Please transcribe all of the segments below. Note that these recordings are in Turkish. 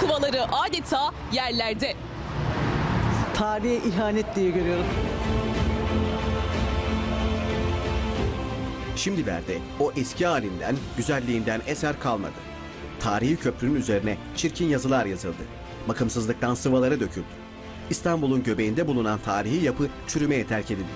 sıvaları adeta yerlerde. Tarihe ihanet diye görüyorum. Şimdilerde o eski halinden, güzelliğinden eser kalmadı. Tarihi köprünün üzerine çirkin yazılar yazıldı. Bakımsızlıktan sıvalara döküldü. İstanbul'un göbeğinde bulunan tarihi yapı çürümeye terk edildi.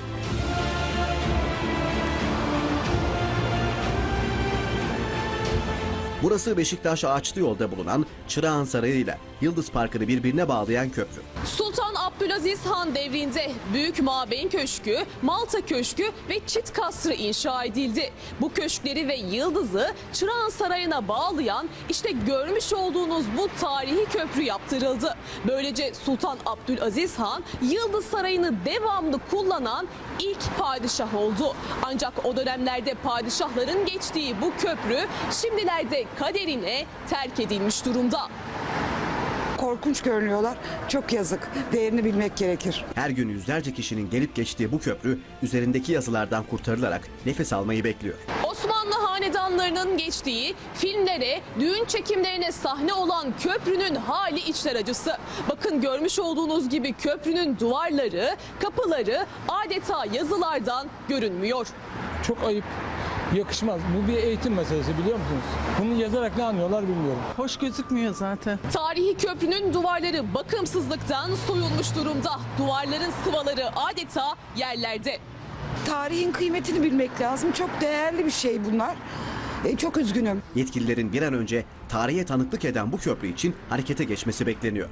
Burası Beşiktaş Ağaçlı yolda bulunan Çırağan Sarayı ile Yıldız Parkı'nı birbirine bağlayan köprü. Sultan Abdülaziz Han devrinde Büyük Mabeyn Köşkü, Malta Köşkü ve Çit Kasrı inşa edildi. Bu köşkleri ve yıldızı Çırağan Sarayı'na bağlayan işte görmüş olduğunuz bu tarihi köprü yaptırıldı. Böylece Sultan Abdülaziz Han Yıldız Sarayı'nı devamlı kullanan ilk padişah oldu. Ancak o dönemlerde padişahların geçtiği bu köprü şimdilerde kaderine terk edilmiş durumda. Korkunç görünüyorlar. Çok yazık. Değerini bilmek gerekir. Her gün yüzlerce kişinin gelip geçtiği bu köprü üzerindeki yazılardan kurtarılarak nefes almayı bekliyor. Osmanlı hanedanlarının geçtiği filmlere, düğün çekimlerine sahne olan köprünün hali içler acısı. Bakın görmüş olduğunuz gibi köprünün duvarları, kapıları adeta yazılardan görünmüyor. Çok ayıp. Yakışmaz. Bu bir eğitim meselesi biliyor musunuz? Bunu yazarak ne anlıyorlar bilmiyorum. Hoş gözükmüyor zaten. Tarihi köprünün duvarları bakımsızlıktan soyulmuş durumda. Duvarların sıvaları adeta yerlerde. Tarihin kıymetini bilmek lazım. Çok değerli bir şey bunlar. E, çok üzgünüm. Yetkililerin bir an önce tarihe tanıklık eden bu köprü için harekete geçmesi bekleniyor.